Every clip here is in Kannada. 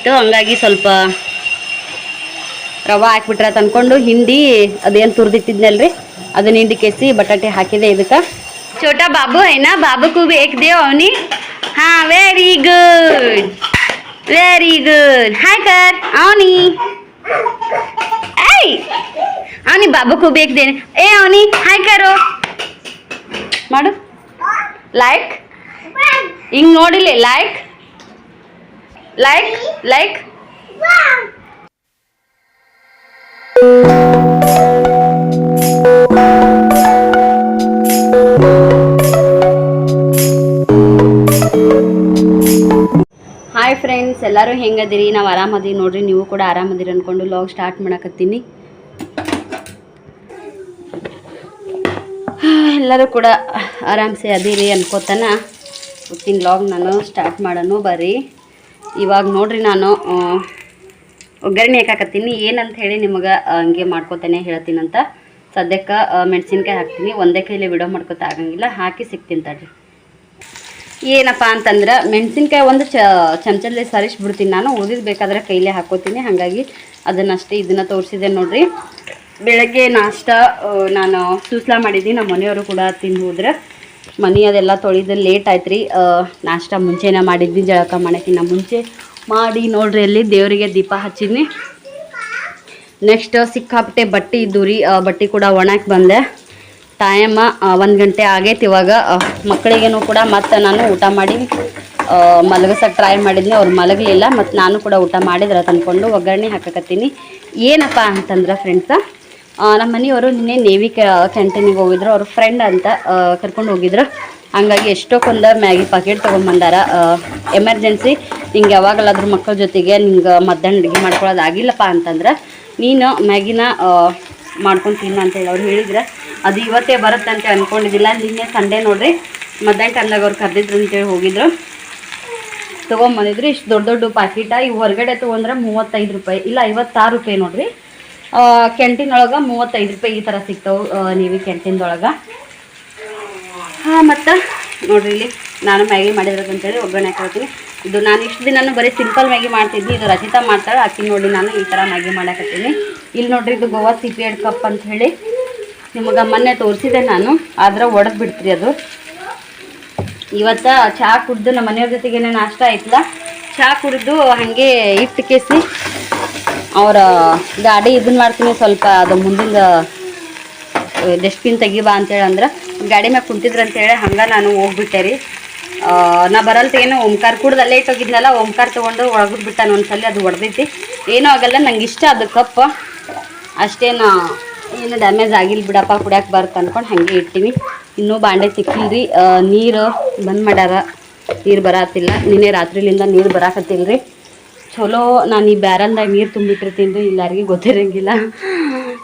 ಇಟ್ಟು ಹಂಗಾಗಿ ಸ್ವಲ್ಪ ರವೆ ಹಾಕ್ಬಿಟ್ರೆ ತಂದ್ಕೊಂಡು ಹಿಂಡಿ ಅದೇನು ತುರಿದಿಟ್ಟಿದ್ನಲ್ರಿ? ಅದನ್ನ ಹಿಂಡಿ ಕೆಸಿ ಬಟಾಟೆ ಹಾಕಿದೆ ಇದಕ್ಕೆ. ಛೋಟಾ ಬಾಬು, ಏನಾ? ಬಾಬುಗೂ ಬೇಕದೆ ಅವನಿ. ಹಾ very good very good hi sir ಅವನಿ. ಏಯ್! ಅವನಿ ಬಾಬುಗೂ ಬೇಕದೇನೆ ಏ, ಅವನಿ ಹಾಯ್ ಕರು ಮಾಡು. ಲೈಕ್ ಹಿಂಗೆ ನೋಡಿಲ್ಲ like like like hi friends ಎಲ್ಲರೂ ಹೆಂಗದಿರಿ? ನಾವು ಆರಾಮದೀವಿ ನೋಡ್ರಿ, ನೀವು ಕೂಡ ಆರಾಮದಿರಿ ಅನ್ಕೊಂಡು ಲಾಗ್ ಸ್ಟಾರ್ಟ್ ಮಾಡಕತ್ತೀನಿ. ಎಲ್ಲರೂ ಕೂಡ ಆರಾಮ್ಸೆ ಅದೀರಿ ಅನ್ಕೋತಾನ. ಇವತ್ತಿನ ಲಾಗ್ ನಾನು ಸ್ಟಾರ್ಟ್ ಮಾಡೋಣ ಬರ್ರಿ. ಇವಾಗ ನೋಡ್ರಿ ನಾನು ಒಗ್ಗರಣೆ ಹಾಕಾಕತ್ತೀನಿ. ಏನಂತ ಹೇಳಿ ನಿಮಗೆ ಹಂಗೆ ಮಾಡ್ಕೋತಾನೆ ಹೇಳ್ತೀನಂತ ಸದ್ಯಕ್ಕೆ ಮೆಣಸಿನ್ಕಾಯಿ ಹಾಕ್ತೀನಿ. ಒಂದೇ ಕೈಲಿ ವಿಡಿಯೋ ಮಾಡ್ಕೊತ ಆಗಂಗಿಲ್ಲ. ಹಾಕಿ ಸಿಗ್ತೀನಿ ತಡ್ರಿ. ಏನಪ್ಪ ಅಂತಂದ್ರೆ, ಮೆಣಸಿನ್ಕಾಯಿ ಒಂದು ಚಮಚದಲ್ಲಿ ಸರಿಸ್ಬಿಡ್ತೀನಿ ನಾನು. ಉಳಿದಿದ್ದು ಬೇಕಾದ್ರೆ ಕೈಲೇ ಹಾಕೋತೀನಿ. ಹಾಗಾಗಿ ಅದನ್ನಷ್ಟೇ ಇದನ್ನು ತೋರಿಸಿದೆ ನೋಡ್ರಿ. ಬೆಳಗ್ಗೆ ನಾಷ್ಟ ನಾನು ಸೂಸ್ಲಾ ಮಾಡಿದ್ದೀನಿ. ನಮ್ಮ ಮನೆಯವರು ಕೂಡ ತಿಂದು ಹೋದ್ರೆ. ಮನೆ ಅದೆಲ್ಲ ತೊಳೆದು ಲೇಟ್ ಆಯ್ತು ರೀ ನಾಷ್ಟ ಮುಂಚೆನೇ ಮಾಡಿದ್ವಿ, ಜಳಕ ಮಾಡೋಕ್ಕಿಂತ ಮುಂಚೆ ಮಾಡಿ ನೋಡ್ರಿ ಅಲ್ಲಿ ದೇವರಿಗೆ ದೀಪ ಹಚ್ಚಿದ್ನಿ. ನೆಕ್ಸ್ಟ್ ಸಿಕ್ಕಾಪಟ್ಟೆ ಬಟ್ಟೆ ಇದ್ದು ರೀ ಬಟ್ಟೆ ಕೂಡ ಒಣಕ್ಕೆ ಬಂದೆ. ಟೈಮ ಒಂದು ಗಂಟೆ ಆಗೈತೆ ಇವಾಗ. ಮಕ್ಕಳಿಗೇನು ಕೂಡ ಮತ್ತೆ ನಾನು ಊಟ ಮಾಡಿ ಮಲಗಿಸೋಕೆ ಟ್ರೈ ಮಾಡಿದ್ನಿ. ಅವ್ರು ಮಲಗಲಿಲ್ಲ, ಮತ್ತು ನಾನು ಕೂಡ ಊಟ ಮಾಡಿದ್ರೆ ತಂದ್ಕೊಂಡು ಒಗ್ಗರಣೆ ಹಾಕಕತ್ತೀನಿ. ಏನಪ್ಪ ಅಂತಂದ್ರೆ ಫ್ರೆಂಡ್ಸ ನಮ್ಮ ಮನೆಯವರು ನಿನ್ನೆ ನೇವಿ ಕ್ಯಾಂಟೀನಿಗೆ ಹೋಗಿದ್ರು. ಅವ್ರ ಫ್ರೆಂಡ್ ಅಂತ ಕರ್ಕೊಂಡು ಹೋಗಿದ್ರು. ಹಂಗಾಗಿ ಕೊಂದ ಮ್ಯಾಗಿ ಪಾಕೆಟ್ ತೊಗೊಂಬಂದಾರ. ಎಮರ್ಜೆನ್ಸಿ ನಿಂಗೆ ಯಾವಾಗಲಾದ್ರೂ ಮಕ್ಕಳ ಜೊತೆಗೆ ನಿಂಗೆ ಮಧ್ಯಾಹ್ನ ಅಡುಗೆ ಮಾಡ್ಕೊಳ್ಳೋದು ಆಗಿಲ್ಲಪ್ಪ ಅಂತಂದ್ರೆ, ನೀನು ಮ್ಯಾಗಿನ ಮಾಡ್ಕೊಂಡು ಅಂತ ಅಂತೇಳಿ ಅವ್ರು ಹೇಳಿದ್ರೆ. ಅದು ಇವತ್ತೇ ಬರುತ್ತೆ ಅಂತ ಅಂದ್ಕೊಂಡಿದ್ದಿಲ್ಲ ನಿನ್ನೆ ಸಂಡೇ ನೋಡ್ರಿ, ಮಧ್ಯಾಹ್ನ ಟೈಮ್ದಾಗ ಅವ್ರು ಕರೆದಿದ್ರು ಅಂತೇಳಿ ಹೋಗಿದ್ರು. ತೊಗೊಂಬಂದಿದ್ರು. ಇಷ್ಟು ದೊಡ್ಡ ದೊಡ್ಡ ಪಾಕಿಟ ಈ ಹೊರಗಡೆ ತೊಗೊಂಡ್ರೆ ಮೂವತ್ತೈದು ರೂಪಾಯಿ, ಇಲ್ಲ ಐವತ್ತಾರು ರೂಪಾಯಿ ನೋಡ್ರಿ. ಕ್ಯಾಂಟೀನ್ ಒಳಗೆ ಮೂವತ್ತೈದು ರೂಪಾಯಿ ಈ ಥರ ಸಿಗ್ತಾವೆ ನೀವು ಕ್ಯಾಂಟೀನ್ದೊಳಗೆ. ಹಾಂ, ಮತ್ತು ನೋಡ್ರಿ ಇಲ್ಲಿ ನಾನು ಮ್ಯಾಗಿ ಹೇಳಿ ಒಗ್ಗರಣೆ ಹಾಕೊಳ್ತೀನಿ. ಇದು ನಾನು ಇಷ್ಟು ದಿನ ಬರೀ ಸಿಂಪಲ್ ಮ್ಯಾಗಿ ಮಾಡ್ತಿದ್ನಿ, ಇದು ರಚಿತಾ ಮಾಡ್ತಾಳೆ ಆಕಿ ನೋಡಿ ನಾನು ಈ ಥರ ಮ್ಯಾಗಿ ಮಾಡಕತ್ತೀನಿ. ಇಲ್ಲಿ ನೋಡ್ರಿ ಇದು ಗೋವಾ ಸಿ ಪಿ ಎಡ್ ಕಪ್ ಅಂತ ಹೇಳಿ ನಿಮಗೆ ಮೊನ್ನೆ ತೋರಿಸಿದೆ ನಾನು, ಆದ್ರೆ ಒಡೆದು ಬಿಡ್ತೀರಿ ಅದು. ಇವತ್ತು ಚಹಾ ಕುಡ್ದು ನಮ್ಮ ಮನೆಯವ್ರ ಜೊತೆಗೆ ನಾಷ್ಟ ಆಯ್ತಲ್ಲ ಚಹಾ ಕುಡಿದು ಹಾಗೆ ಇಟ್ಟು ಕೇಸಿ ಅವರ ಗಾಡಿ ಇದನ್ನ ಮಾಡ್ತೀನಿ ಸ್ವಲ್ಪ ಅದು ಮುಂದಿನ ಡಸ್ಟ್ಬಿನ್ ತೆಗಿಬಾ ಅಂತೇಳಿ ಅಂದ್ರೆ, ಗಾಡಿ ಮ್ಯಾಗ ಕುಂತಿದ್ರು ಅಂತೇಳಿ ಹಂಗೆ ನಾನು ಹೋಗ್ಬಿಟ್ಟೆ ರೀ. ನಾ ಬರಲ್ತ ಏನು, ಓಂಕಾರ ಕುಡ್ದು ಅಲ್ಲೇ ಇಟ್ಟೋಗಿದ್ನಲ್ಲ, ಓಂಕಾರ ತೊಗೊಂಡು ಒಳಗಿದ್ ಬಿಟ್ಟಾನ ಒಂದ್ಸಲ, ಅದು ಹೊಡೆದೈತಿ ಏನೂ ಆಗಲ್ಲ, ನಂಗೆ ಇಷ್ಟ ಅದು ಕಪ್. ಅಷ್ಟೇನು ಏನು ಡ್ಯಾಮೇಜ್ ಆಗಿಲ್ಲ ಬಿಡಪ್ಪ ಕುಡಿಯಕ್ಕೆ ಬರುತ್ತೆ ಅಂದ್ಕೊಂಡು ಹಾಗೆ ಇಟ್ಟಿನಿ. ಇನ್ನೂ ಬಾಂಡೆ ತಿಕ್ಕಿಲ್ರಿ ನೀರು ಬಂದ್ ಮಾಡ್ಯಾರ ನೀರು ಬರತ್ತಿಲ್ಲ ನಿನ್ನೆ ರಾತ್ರಿಲಿಂದ ನೀರು ಬರಾಕತ್ತಿಲ್ಲ ರೀ ಚಲೋ, ನಾನು ಈ ಬ್ಯಾರಲ್ದಾಗ ನೀರು ತುಂಬಿಟ್ಟಿರ್ತೀನಿ ರೀ ಎಲ್ಲರಿಗೂ ಗೊತ್ತಿರಂಗಿಲ್ಲ.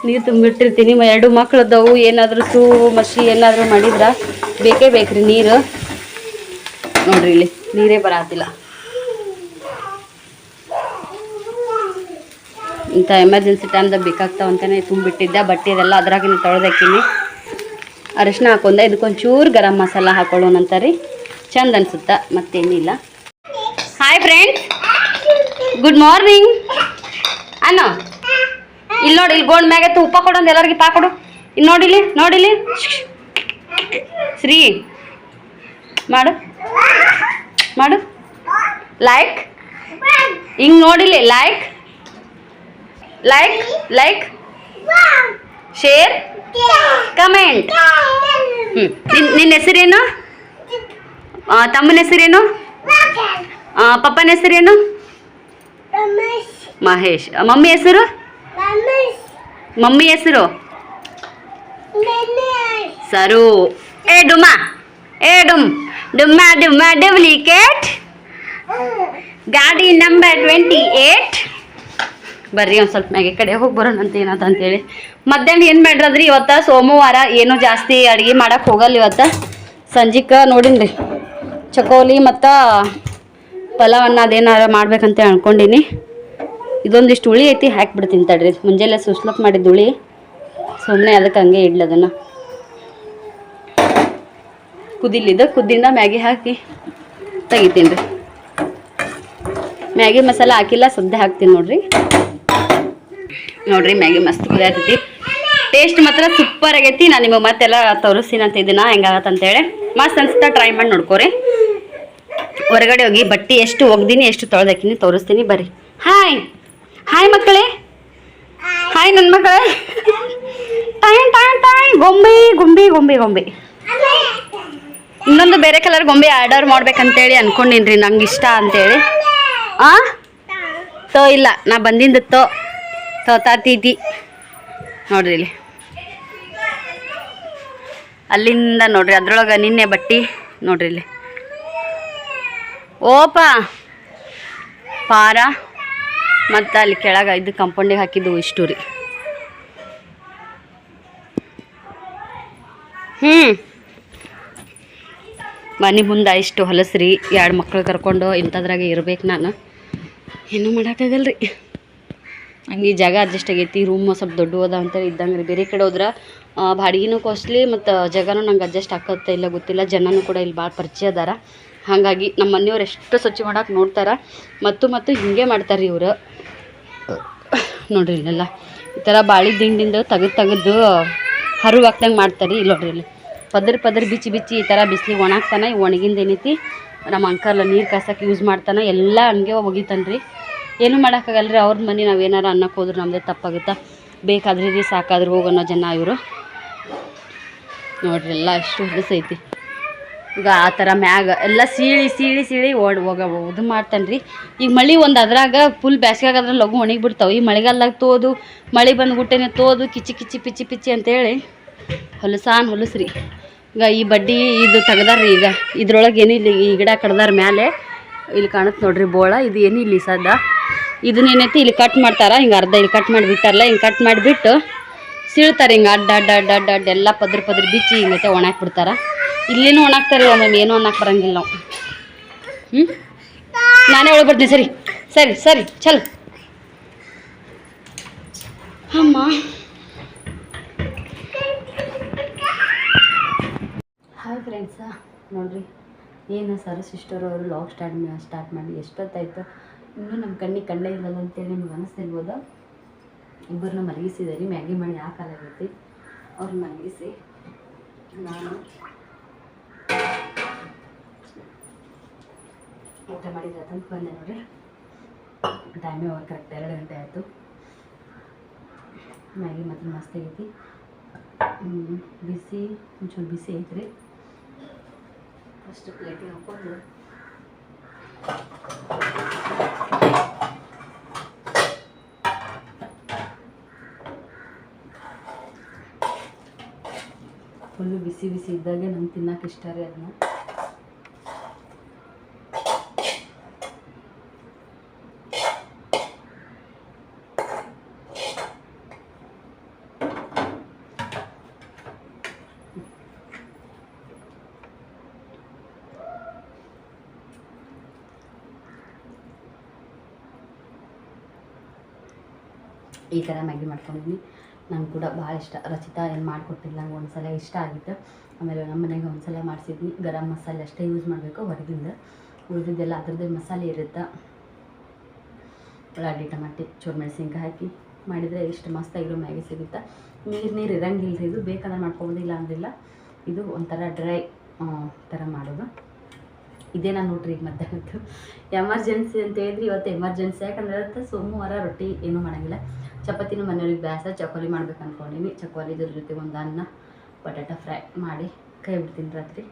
ನೀರು ತುಂಬಿಟ್ಟಿರ್ತೀನಿ ಎರಡು ಮಕ್ಳು ಅದಾವು ಏನಾದರೂ ಸೂ ಮಸಿ ಏನಾದರೂ ಮಾಡಿದ್ರೆ ಬೇಕೇ ಬೇಕ್ರಿ ನೀರು. ನೋಡ್ರಿ ಇಲ್ಲಿ, ನೀರೇ ಬರಾತಿಲ್ಲ. ಇಂಥ ಎಮರ್ಜೆನ್ಸಿ ಟೈಮ್ದಾಗ ಬೇಕಾಗ್ತಾವ ಅಂತಲೇ ತುಂಬಿಟ್ಟಿದ್ದೆ, ಬಟ್ಟೆ ಇದೆಲ್ಲ ಅದ್ರಾಗಿನ ತೊಳೆದಾಕಿನಿ ಅರಿಶಿನ ಹಾಕೊಂಡೆ, ಇದಕ್ಕೊಂಚೂರು ಗರಂ ಮಸಾಲ ಹಾಕೊಳ್ಳೋಣಂತ ರೀ. ಚಂದ ಅನ್ಸುತ್ತೆ, ಮತ್ತೇನಿಲ್ಲ. ಹಾಯ್ ಫ್ರೆಂಡ್ಸ್ ಗುಡ್ ಮಾರ್ನಿಂಗ್ ಅನ್ನ ಇಲ್ಲಿ ನೋಡಿ ಇಲ್ಲಿ ಗೋಲ್ಡ್ ಮ್ಯಾಗೆ ಎತ್ತು ಉಪ್ಪ ಕೊಡೊಂದು ಎಲ್ಲರಿಗೆ ಪಾ ಕೊಡು. ಇಲ್ಲಿ ನೋಡಿಲಿ ನೋಡಿಲಿ? ಶ್ರೀ, ಮಾಡು ಮಾಡು. ಲೈಕ್ ಹಿಂಗ್ ನೋಡಿಲಿ like like like share comment ನಿನ್ನ ನಿನ್ನ ಹೆಸರೇನು? ತಮ್ಮನ ಹೆಸರೇನು? ಪಪ್ಪನ ಹೆಸರೇನು? ಮಹೇಶ್. ಮಮ್ಮಿ ಹೆಸರು? ಮಮ್ಮಿ ಹೆಸರು? ಸರು. ಏ ಡುಮ್ಮ. ಏ ಡುಮ್. ಡುಮ್ಮ ಡುಮ್ಮ ಡೂಪ್ಲಿಕೇಟ್. ಗಾಡಿ ನಂಬರ್ ಟ್ವೆಂಟಿ ಏಟ್ ಬರ್ರಿ ಒಂದು ಸ್ವಲ್ಪ ಮ್ಯಾಗೆ ಕಡೆ ಹೋಗಿ ಬರೋಣ ಅಂತ ಏನಂತ ಅಂತೇಳಿ ಮಧ್ಯಾಹ್ನ ಏನು ಮಾಡ್ರದ್ರಿ ಇವತ್ತು? ಸೋಮವಾರ ಏನು ಜಾಸ್ತಿ ಅಡುಗೆ ಮಾಡೋಕೆ ಹೋಗಲ್ಲ ಇವತ್ತು? ಸಂಜಿಕ ನೋಡಿನ್ರಿ. ಚಕೋಲಿ ಮತ್ತು ಪಲಾವ್ ಅನ್ನ ಅದೇನಾರ ಮಾಡ್ಬೇಕಂತ ಅನ್ಕೊಂಡಿನಿ. ಇದೊಂದಿಷ್ಟು ಹುಳಿ ಐತಿ ಹಾಕ್ಬಿಡ್ತೀನಿ ತಡ್ರಿ. ಮುಂಜಾನೆ ಸುಸ್ಲಪ್ ಮಾಡಿದ್ದು ಹುಳಿ. ಸುಮ್ಮನೆ ಅದಕ್ಕೆ ಹಂಗೆ ಇಡ್ಲದನ್ನು ಕುದಿಲಿದ ಕುದ್ದಿಂದ ಮ್ಯಾಗಿ ಹಾಕಿ ತೆಗಿತೀನಿ ರೀ. ಮ್ಯಾಗಿ ಮಸಾಲ ಹಾಕಿಲ್ಲ ಸದ್ಯ ಹಾಕ್ತೀನಿ ನೋಡ್ರಿ. ನೋಡ್ರಿ, ಮ್ಯಾಗಿ ಮಸ್ತ್ ಕುದಿಯತೈತಿ ಟೇಸ್ಟ್ ಮಾತ್ರ ಸೂಪರ್ ಆಗೈತಿ. ನಾನು ನಿಮಗೆ ಮತ್ತೆಲ್ಲ ತೋರಿಸ್ತೀನಿ ಅಂತ ಇದನ್ನ ಹೆಂಗಾಗತ್ತಂತೇಳಿ ಮಸ್ತ್ ಅನ್ಸುತ್ತಾ ಟ್ರೈ ಮಾಡಿ ನೋಡ್ಕೋರಿ. ಹೊರಗಡೆ ಹೋಗಿ ಬಟ್ಟೆ ಎಷ್ಟು ಒಗ್ದೀನಿ, ಎಷ್ಟು ತೊಳೆದಾಕಿನಿ ತೋರಿಸ್ತೀನಿ, ಬರ್ರಿ. ಹಾಯ್ ಹಾಯ್ ಮಕ್ಕಳೇ. ಹಾಯ್ ನನ್ನ ಮಕ್ಕಳೇ. ಟಾಯ್ ಟಾಯ್ ಟಾಯ್ ಗೊಂಬೆ ಗೊಂಬೆ ಗೊಂಬೆ ಗೊಂಬೆ. ಇನ್ನೊಂದು ಬೇರೆ ಕಲರ್ ಗೊಂಬೆ ಆರ್ಡರ್ ಮಾಡ್ಬೇಕಂತೇಳಿ ಅನ್ಕೊಂಡಿನ್ರಿ ನಂಗೆ ಇಷ್ಟ ಅಂತೇಳಿ. ಆ? ತೋ, ಇಲ್ಲ, ನಾ ಬಂದಿಂದ ತೋ ತೋ ತಾತೀತಿ ನೋಡ್ರಿ ಇಲ್ಲಿ. ಅಲ್ಲಿಂದ ನೋಡ್ರಿ, ಅದ್ರೊಳಗೆ ನಿನ್ನೆ ಬಟ್ಟಿ, ನೋಡ್ರಿ ಇಲ್ಲಿ. ಓಪ. ಪಾರ. ಮತ್ತು ಅಲ್ಲಿ ಕೆಳಗೆ ಇದು ಕಂಪೌಂಡಿಗೆ ಹಾಕಿದ್ದು ಇಷ್ಟು ರೀ ಹ್ಞೂ ಮನೆ ಮುಂದೆ ಇಷ್ಟು ಹೊಲಸ್ರಿ. ಎರಡು ಮಕ್ಳು ಕರ್ಕೊಂಡು ಇಂಥದ್ರಾಗೆ ಇರ್ಬೇಕು ನಾನು. ಏನೂ ಮಾಡೋಕ್ಕಾಗಲ್ರಿ. ಹಂಗೆ ಜಾಗ ಅಡ್ಜಸ್ಟ್ ಆಗೈತಿ. ರೂಮ್ ಸ್ವಲ್ಪ ದೊಡ್ಡ ಹೋದ ಅಂತ ಇದ್ದಂಗೆ ರೀ ಬೇರೆ ಕಡೆ ಹೋದ್ರೆ ಬಾಡಿಗೆನೂ ಕಾಸ್ಟ್ಲಿ ಮತ್ತು ಜಾಗನೂ ನಂಗೆ ಅಡ್ಜಸ್ಟ್ ಆಗತ್ತೆ ಇಲ್ಲ ಗೊತ್ತಿಲ್ಲ. ಜನನೂ ಕೂಡ ಇಲ್ಲಿ ಭಾಳ ಪರಿಚಯ ಅದಾರ. ಹಾಗಾಗಿ ನಮ್ಮ ಮನೆಯವ್ರು ಎಷ್ಟು ಸ್ವಚ್ಛ ಮಾಡೋಕೆ ನೋಡ್ತಾರೆ, ಮತ್ತು ಮತ್ತು ಹಿಂಗೆ ಮಾಡ್ತಾರೆ ರೀ ಇವರು. ನೋಡ್ರಿ ಇಲ್ಲೆಲ್ಲ, ಈ ಥರ ಬಾಳಿ ದಿಂಡಿಂದ ತೆಗೆದು ತೆಗೆದು ಹರಿವು ಹಾಕ್ದಂಗೆ ಮಾಡ್ತಾರೆ ಇಲ್ಲಿ ನೋಡ್ರಿ ಇಲ್ಲಿ. ಪದ್ರ ಪದ್ರ ಬಿಚ್ಚಿ ಬಿಚ್ಚಿ ಈ ಥರ ಬಿಸಿಲಿಗೆ ಒಣಗ್ತಾನೆ, ಈ ಒಣಗಿಂದ ಏನೈತಿ, ನಮ್ಮ ಅಂಕಲ್ ನೀರು ಕಾಸಕ್ಕೆ ಯೂಸ್ ಮಾಡ್ತಾನೆ, ಎಲ್ಲ ಹಂಗೆ ಒಗಿತಾನೆ ರೀ ಏನೂ ಮಾಡೋಕ್ಕಾಗಲ್ಲ ರೀ ಅವ್ರ ಮನೆ ನಾವು ಏನಾರು ಅನ್ನಕ್ಕೆ ಹೋದ್ರೆ ನಮ್ಮದೇ ತಪ್ಪಾಗುತ್ತೆ? ಬೇಕಾದ್ರೆ ರೀ ಸಾಕಾದ್ರೆ ಹೋಗೋಣ ಜನ ಇವರು. ನೋಡ್ರಿ ಎಲ್ಲ ಎಷ್ಟು ಹೊಲಸೈತಿ. ಈಗ ಆ ಥರ ಮ್ಯಾಗ ಎಲ್ಲ ಸೀಳಿ ಸೀಳಿ ಸೀಳಿ ಓಡ್ ಹೋಗ, ಇದು ಮಾಡ್ತಾನೆ ರೀ ಈಗ ಮಳೆ ಒಂದು ಅದ್ರಾಗ ಫುಲ್ ಬ್ಯಾಸ್ಗ್ಯಾಗ ಅದ್ರ ಲಘು ಒಣಗಿ ಬಿಡ್ತಾವೆ. ಈ ಮಳೆಗಾಲದಾಗ ತೋದು, ಮಳೆ ಬಂದ್ಬಿಟ್ಟೇನೆ ತೋದು, ಕಿಚ್ಚಿ ಕಿಚ್ಚಿ, ಪಿಚ್ಚಿ ಪಿಚ್ಚಿ ಅಂತೇಳಿ ಹೊಲಸಾನ್ ಹೊಲಸ್ರಿ. ಈಗ ಈ ಬಡ್ಡಿ ಇದು ತೆಗ್ದಾರ್ರಿ ಈಗ. ಇದ್ರೊಳಗೆ ಏನಿಲ್ಲ ಈ ಗಿಡ ಕಡ್ದಾರ ಮ್ಯಾಲೆ. ಇಲ್ಲಿ ಕಾಣುತ್ತೆ ನೋಡ್ರಿ ಬೋಳ. ಇದು ಏನಿಲ್ಲ ಸದ್ದ? ಇದನ್ನ ಏನೈತಿ ಇಲ್ಲಿ ಕಟ್ ಮಾಡ್ತಾರ. ಹಿಂಗೆ ಅರ್ಧ ಇಲ್ಲಿ ಕಟ್ ಮಾಡಿ ಬಿಟ್ಟಾರಲ್ಲ ಹಿಂಗೆ ಕಟ್ ಮಾಡಿಬಿಟ್ಟು ಸೀಳ್ತಾರೆ ಹಿಂಗೆ ಅಡ್ಡ ಅಡ್ಡ ಅಡ್ಡ ಅಡ್ಡ ಅಡ್ಡ, ಎಲ್ಲ ಪದ್ರ ಪದ್ರ ಬಿಚ್ಚಿ ಹಿಂಗೈತೆ ಒಣ ಬಿಡ್ತಾರ. ಇಲ್ಲಿನೂ ಒಣಾಕ್ತಾರೆ ಒಮ್ಮೊಮ್ಮೆ ಏನು ಒಣಾಕ್ ಬರಂಗಿಲ್ಲ ನಾವು. ಹ್ಞೂ ನಾನೇ ಒಳಗೆ ಬರ್ತೀನಿ, ಸರಿ. ಸರಿ ಸರಿ, ಚಲ್. ಅಮ್ಮ. ಹಾಯ್ ಫ್ರೆಂಡ್ಸ, ನೋಡ್ರಿ, ಏನು ಸರ್ ಸಿಸ್ಟರ್ ಅವರು ಲಾಗ್ ಸ್ಟಾರ್ಟ್ ಸ್ಟಾರ್ಟ್ ಮಾಡಿ ಎಷ್ಟೊತ್ತಾಯ್ತು ಇನ್ನೂ ನಮ್ಮ ಕಣ್ಣಿಗೆ ಕಂಡೇ ಇಲ್ಲಲ್ಲ ಅಂತೇಳಿ ನಿಮ್ಗೆ ಅನಿಸ್ತಿರ್ಬೋದು ಇಬ್ಬರನ್ನ ಮಲಗಿಸಿದೆ ರೀ, ಮ್ಯಾಗಿ ಮಾಡಿ ಹಾಕಾಲಾಗೈತಿ. ಅವ್ರನ್ನ ಮಲಗಿಸಿ, ನಾನು ಊಟ ಮಾಡಿದ್ರೆ ತಂದು ಬಂದೆ ನೋಡ್ರಿ. ಟೈಮೇ ಅವ್ರು ಕರೆಕ್ಟ್ ಎರಡು ಗಂಟೆ ಆಯಿತು. ಮ್ಯಾಗಿ ಮತ್ತೆ ಮಸ್ತ್ ಆಗೈತಿ ಬಿಸಿ, ಒಂಚೂರು ಬಿಸಿ ಐತ್ರಿ. ಫಸ್ಟ್ ಪ್ಲೇಟಿಗೆ ಹಾಕೊಂಡು ಫುಲ್ಲು ಬಿಸಿ ಬಿಸಿ ಇದ್ದಾಗೆ ನಂಗೆ ತಿನ್ನಕ್ಕೆ ಇಷ್ಟ ರೀ ಅದನ್ನ ಈ ಥರ ಮ್ಯಾಗಿ ಮಾಡ್ಕೊಂಡಿದ್ದೀನಿ ನಂಗೆ ಕೂಡ ಭಾಳ ಇಷ್ಟ. ರಚಿತಾ ಏನು ಮಾಡಿಕೊಟ್ಟಿಲ್ಲ, ನಂಗೆ ಒಂದು ಸಲ ಇಷ್ಟ ಆಗಿತ್ತು. ಆಮೇಲೆ ನಮ್ಮ ಮನೆಗೆ ಒಂದು ಸಲ ಮಾಡಿಸಿದ್ವಿ ಗರಂ ಮಸಾಲೆ ಅಷ್ಟೇ ಯೂಸ್ ಮಾಡಬೇಕು ಹೊರಗಿಂದ. ಉಳಿದಿದ್ದೆಲ್ಲ ಅದ್ರದ್ದೇ ಮಸಾಲೆ ಇರುತ್ತೆ? ಉಳ್ಳಾಗಡ್ಡಿ ಟಮಾಟಿ ಚೂರು ಮೆಣಸಿನ್ಕಾಯಿ ಹಾಕಿ ಮಾಡಿದರೆ ಇಷ್ಟು ಮಸ್ತಾಗಿರೋ ಮ್ಯಾಗಿ ಸಿಗುತ್ತೆ? ನೀರು ನೀರು ಇರಂಗಿಲ್ಲ ಇದು. ಬೇಕಾದ್ರೆ ಮಾಡ್ಕೊಬೋದು, ಇಲ್ಲ ಅಂದಿಲ್ಲ. ಇದು ಒಂಥರ ಡ್ರೈ ಥರ ಮಾಡೋದು. ಇದೇ ನಾನು ನೋಡ್ರಿ ಈಗ ಮಧ್ಯಾಹ್ನದ್ದು. ಎಮರ್ಜೆನ್ಸಿ ಅಂತ ಹೇಳಿದ್ರಿ ಇವತ್ತು ಎಮರ್ಜೆನ್ಸಿ ಯಾಕಂದ್ರೆ ಸೋಮವಾರ ರೊಟ್ಟಿ ಏನೂ ಮಾಡೋಂಗಿಲ್ಲ. ಚಪಾತಿನೂ ಮನೆಯವ್ರಿಗೆ ಬ್ಯಾಸ ಚಕೋಲಿ ಮಾಡ್ಬೇಕು ಅಂದ್ಕೊಂಡಿನಿ ಚಕೋಲಿದ್ರ ಜೊತೆ ಒಂದು ಅನ್ನ ಬಟಾಟ ಫ್ರೈ ಮಾಡಿ ಕೈ ಬಿಡ್ತೀನಿ ರಾತ್ರಿ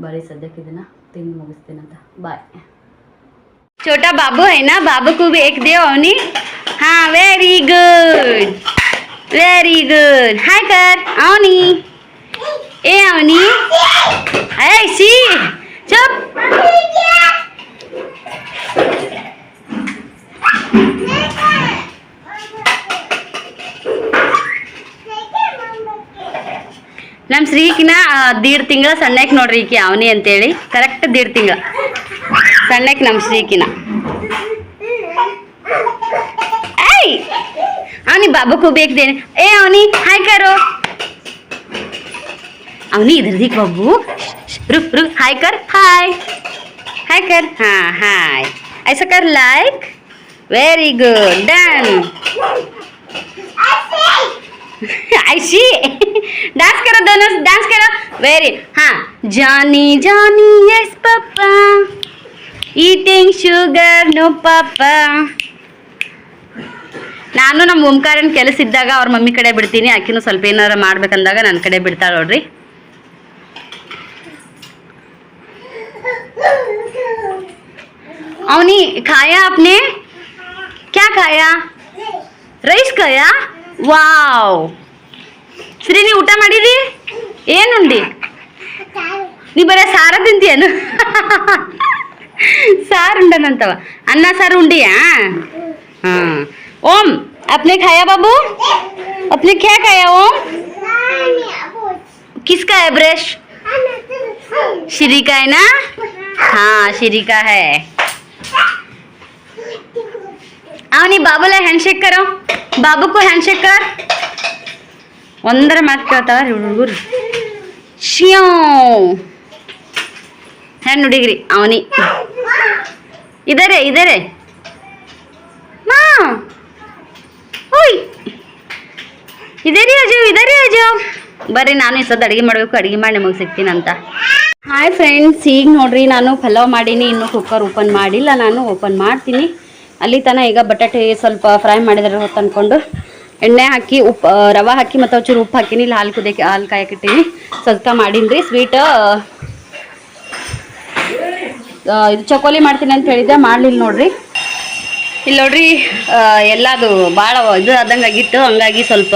ಬರೀ ಸದ್ಯಕ್ಕೆ ಇದನ್ನು ತಿಂದು ಮುಗಿಸ್ತೀನಂತ ಬಾಯ್ छोटा बाबू है ना बाबू को भी एक दे अवनी हाँ very good very good hi कर अवनी ए अवनी ए सी चुप नम श्रीकिन दीड तिंग सणक नोड्री अवनी अंत करेक्ट दीड तिंग सणक नम श्रीकिन ऐनि बाबकू बेक दे ऐनी हाय कर अवनी बाबू रु रु हाय कर हाय हाय कर हाँ हाय ऐसा कर like very good done very good done ऐसी डांस करो दोनों डांस करो वेरी हाँ जानी जानी yes papa eating sugar no ಪಾಪ ನಾನು ನಮ್ಮ ಓಂಕಾರನ ಕೆಲಸ ಇದ್ದಾಗ ಅವ್ರ ಮಮ್ಮಿ ಕಡೆ ಬಿಡ್ತೀನಿ ಆಕಿನೂ ಸ್ವಲ್ಪ ಏನಾರ ಮಾಡ್ಬೇಕಂದಾಗ ನನ್ನ ಕಡೆ ಬಿಡ್ತಾಳೆ ನೋಡ್ರಿ ಅವನಿ ಖಾಯಾ ಅಪ್ನೆ ಕ್ಯಾ ಖಾಯಾ ರೈಸ್ ಖಾಯಾ ವಾವ್ ಸರಿ ನೀ ಊಟ ಮಾಡಿದಿ ಏನುಂಡಿ ನೀ ಬರೀ ಸಾರ ತಿಂತೀಯನು ಸಾರು ಉಂಡನಂತವ ಅನ್ನ ಸಾರು ಉಂಡಿಯಾ हाँ ओम अपने खाया बाबू अपने क्या खाया ओम किसका है ब्रश श्री का है ना हाँ श्री का है ಅವನಿ ಬಾಬುಲ ಹ್ಯಾಂಡ್ಶೇಕ್ ಕರೋ ಬಾಬುಕು ಕರ್ ಒಂದರ ಮಾತು ಕೇಳ್ತಾವ ಹುಡುಗರು. ಶಿಯೋ. ಹೆಣ್ಣು ಹುಡುಗ್ರಿ, ಅವನಿ. ಇದಾರೆ ಇದಾರೆ. ಓಯ್ ಇದರಿ ಅಜು, ಇದೇರಿ ಅಜು. ಬರ್ರಿ, ನಾನು ಈ ಸದ್ದು ಅಡುಗೆ ಮಾಡಬೇಕು, ಅಡುಗೆ ಮಾಡಿ ನಿಮಗೆ ಸಿಗ್ತೀನಂತ ಹಾಯ್ ಫ್ರೆಂಡ್ಸ್ ಈಗ ನೋಡ್ರಿ ನಾನು ಪಲಾವ್ ಮಾಡೀನಿ, ಇನ್ನೂ ಕುಕ್ಕರ್ ಓಪನ್ ಮಾಡಿಲ್ಲ, ನಾನು ಓಪನ್ ಮಾಡ್ತೀನಿ. ಅಲ್ಲಿ ತನ ಈಗ ಬಟಾಟೆ ಸ್ವಲ್ಪ ಫ್ರೈ ಮಾಡಿದ್ರೆ ಹೊತ್ತು ಅಂದ್ಕೊಂಡು ಎಣ್ಣೆ ಹಾಕಿ ಉಪ್ಪು ರವೆ ಹಾಕಿ ಮತ್ತು ಒಂಚೂರು ಉಪ್ಪು ಹಾಕಿನಿ ಇಲ್ಲಿ ಹಾಲು ಕುದಿಯಕ್ಕೆ, ಹಾಲು ಕಾಯಕಿಟ್ಟೀನಿ ಸಜ್ಕ ಮಾಡೀನಿ ಸ್ವೀಟ್ ಇದು ಚಕೋಲಿ ಮಾಡ್ತೀನಿ ಅಂತ ಹೇಳಿದ್ದೆ ಮಾಡಲಿಲ್ಲ ನೋಡ್ರಿ. ಇಲ್ಲಿ ನೋಡ್ರಿ ಎಲ್ಲದು ಭಾಳ ಇದು ಆದಂಗೆ ಆಗಿತ್ತು, ಹಂಗಾಗಿ ಸ್ವಲ್ಪ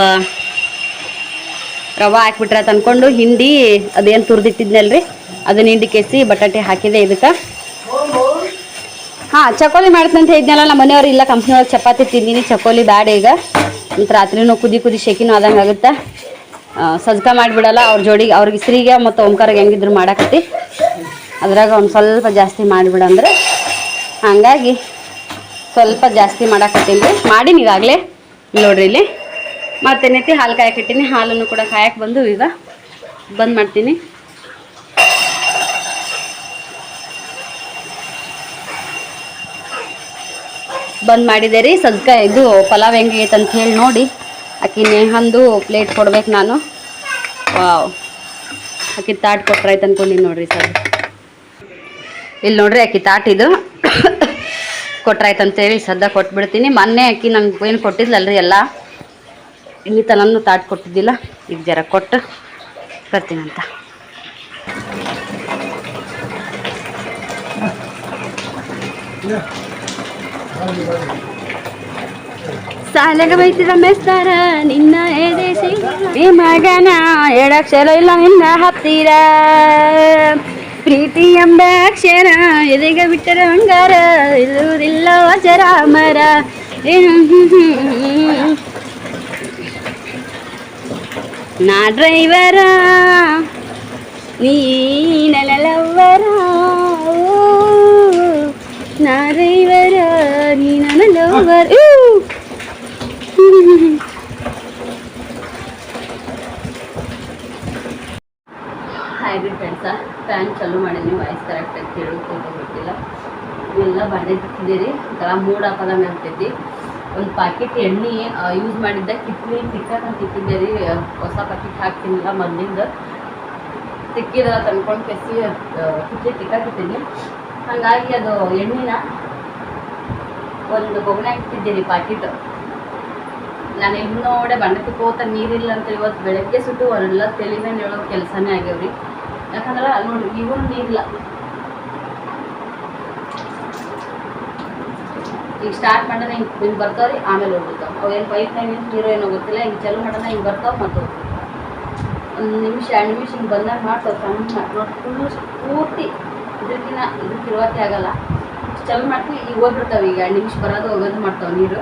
ರವೆ ಹಾಕ್ಬಿಟ್ರೆ ಅಂತ ಅನ್ಕೊಂಡು ಹಿಂಡಿ ಅದೇನು ತುರ್ದಿಟ್ಟಿದ್ನಲ್ರಿ ಅದನ್ನ ಹಿಂಡಿ ಕೇಸಿ ಬಟಾಟೆ ಹಾಕಿದೆ ಇದಕ್ಕೆ. ಹಾಂ ಚಕೋಲಿ ಮಾಡ್ತಂತ ಹೇಳಿದ್ನಲ್ಲ, ನಮ್ಮ ಮನೆಯವ್ರು ಇಲ್ಲ ಕಂಪ್ನಿ ಚಪಾತಿ ತಿಂದೀನಿ ಚಕೋಲಿ ಬ್ಯಾಡ ಈಗ. ಮತ್ತು ರಾತ್ರಿನೂ ಕುದಿ ಕುದಿ ಶೆಕಿನೂ ಆದಂಗೆ ಆಗುತ್ತೆ. ಸಜ್ಕ ಮಾಡಿಬಿಡಲ್ಲ, ಅವ್ರ ಜೋಡಿಗೆ ಅವ್ರಿಗೆ ಇಸ್ರಿಗೆ ಮತ್ತು ಓಂಕಾರಿಗೆ ಹೆಂಗಿದ್ರು ಮಾಡಾಕತ್ತಿ. ಅದ್ರಾಗ ಒಂದು ಸ್ವಲ್ಪ ಜಾಸ್ತಿ ಮಾಡಿಬಿಡಂದ್ರೆ ಹಾಗಾಗಿ ಸ್ವಲ್ಪ ಜಾಸ್ತಿ ಮಾಡಾಕತ್ತೀನಿ. ರೀ ಮಾಡೀನಿ ಈಗಾಗಲೇ, ನೋಡ್ರಿ ಇಲ್ಲಿ. ಮತ್ತೇನೈತಿ ಹಾಲು ಕಾಯಕ್ಕಿಟ್ಟಿನಿ ಹಾಲನ್ನು ಕೂಡ ಕಾಯಕ್ಕೆ ಬಂದು ಈಗ ಬಂದ್ ಮಾಡ್ತೀನಿ. ಬಂದ್ ಮಾಡಿದೆ ರೀ ಸದ್ಕ ಇದು ಪಲಾವ್ ಹೆಂಗೈತೆ ಅಂತ ಹೇಳಿ ನೋಡಿ. ಆಕಿ ನೇಹಂದು ಪ್ಲೇಟ್ ಕೊಡ್ಬೇಕು ನಾನು. ವಾವ್. ಆಕಿ ತಾಟ್ ಕೊಟ್ರಾಯ್ತು ಅನ್ಕೊಂಡಿನಿ ನೋಡ್ರಿ ಸರ್. ಇಲ್ಲಿ ನೋಡ್ರಿ ಆಕಿ ತಾಟ್ ಇದು. ಕೊಟ್ರಾಯ್ತು ಅಂತೇಳಿ ಸದ್ದ ಕೊಟ್ಬಿಡ್ತೀನಿ. ಮೊನ್ನೆ ಆಕಿ ನಂಗೆ ಏನು ಕೊಟ್ಟಿದ್ಲಲ್ರಿ ಎಲ್ಲ. ಇಲ್ಲಿ ತನೂ ತಾಟ್ ಕೊಟ್ಟಿದ್ದಿಲ್ಲ. ಈಗ ಜರ ಕೊಟ್ಟು ಬರ್ತೀನಂತ ಸಾಲಗ ಬೈತಿದ ಮೆಸ್ತಾರ ನಿನ್ನ ಎದೆ ಈ ಮಗನ ಎಡಕ್ಷರ ಇಲ್ಲ, ನಿನ್ನ ಹತ್ತಿರ. ಪ್ರೀತಿ ಎಂಬ ಅಕ್ಷರ, ಎದೆಗೆ ಬಿಟ್ಟರ ಬಂಗಾರ, ಇರುವುದಿಲ್ಲ ವಚರ ಮರ ನಾ ಡ್ರೈವರ, ನೀ ನಲವರ. ನಾ ಡ್ರೈವರ. ನೀ ನನ್ನ ಲವರ್ ಹೈಬ್ರಿಡ್ ಫ್ರೆಂಡ್ಸ ಫ್ಯಾನ್ ಚಾಲೂ ಮಾಡಿದ್ವಿ ವಾಯ್ಸ್ ಕರೆಕ್ಟಾಗಿ ಕೇಳುತ್ತೆ ಗೊತ್ತಿಲ್ಲ ಎಲ್ಲ ಬಾಂಡೆ ತಿಕ್ಕಿದ್ದೀರಿ ಒಂಥರ ಮೂಡ್ ಹಾಕೋದಂಗೆ ಆಗ್ತೈತಿ ಒಂದು ಪ್ಯಾಕೆಟ್ ಎಣ್ಣೆ ಯೂಸ್ ಮಾಡಿದ್ದೆ ಕಿತ್ಲಿ ತಿಕ್ಕಿದ್ದೆ ರೀ ಹೊಸ ಪ್ಯಾಕೆಟ್ ಹಾಕ್ತೀನಿಲ್ಲ ಮೊದಲಿಂದ ತಿಕ್ಕಿದ ತಂದ್ಕೊಂಡು ಕೆಸಿ ಕಿತ್ಲಿ ತಿಕ್ಕಾಕಿದ್ದೀನಿ ಹಾಗಾಗಿ ಅದು ಎಣ್ಣೆನ ಒಂದು ಬೊಗಣೆ ಹಾಕ್ತಿದ್ದೀನಿ ಪಾಕಿಟ್ ನಾನು ಇನ್ನೋಡೆ ಬಣ್ಣಕ್ಕೆ ಕೋತ ನೀರಿಲ್ಲ ಅಂತ ಇವತ್ತು ಬೆಳಗ್ಗೆ ಸುಟ್ಟು ಅವರೆಲ್ಲ ತಲೆ ಮೇಲೆ ಹೇಳೋ ಕೆಲಸನೇ ಆಗ್ಯಾವ್ರಿ. ಯಾಕಂದ್ರೆ ನೋಡಿ ಇವು ನೀರಿಲ್ಲ ಈಗ ಸ್ಟಾರ್ಟ್ ಮಾಡಿದ್ರೆ ಹಿಂಗೆ ಹಿಂಗೆ ಬರ್ತಾವ್ರಿ, ಆಮೇಲೆ ಹೋಗ್ಬಿಡ್ತಾವೆ. ನೈನ್ ಏನು ಪೈಪ್ನಾಗ ನೀರು ಏನೋ ಗೊತ್ತಿಲ್ಲ, ಹಿಂಗೆ ಚಲೋ ಮಾಡೋಣ ಹಿಂಗೆ ಬರ್ತಾವೆ ಮತ್ತು ಒಂದು ನಿಮಿಷ, ಎರಡು ನಿಮಿಷ ಹಿಂಗೆ ಬಂದಾಗ ಮಾಡ್ತಾವೆ ಸಣ್ಣ, ನೋಡಿ ಫುಲ್ ಪೂರ್ತಿ ಇದಕ್ಕಿನ್ನ ಇದಕ್ಕೆ ಇರುವತ್ತೆ ಆಗಲ್ಲ. ಚಾಲು ಮಾಡ್ತೀವಿ ಈಗ ಹೋಗ್ಬಿಡ್ತಾವೆ ಈಗ, ಎರಡು ನಿಮಿಷ ಬರೋದು ಹೋಗೋದು ಮಾಡ್ತಾವೆ ನೀರು.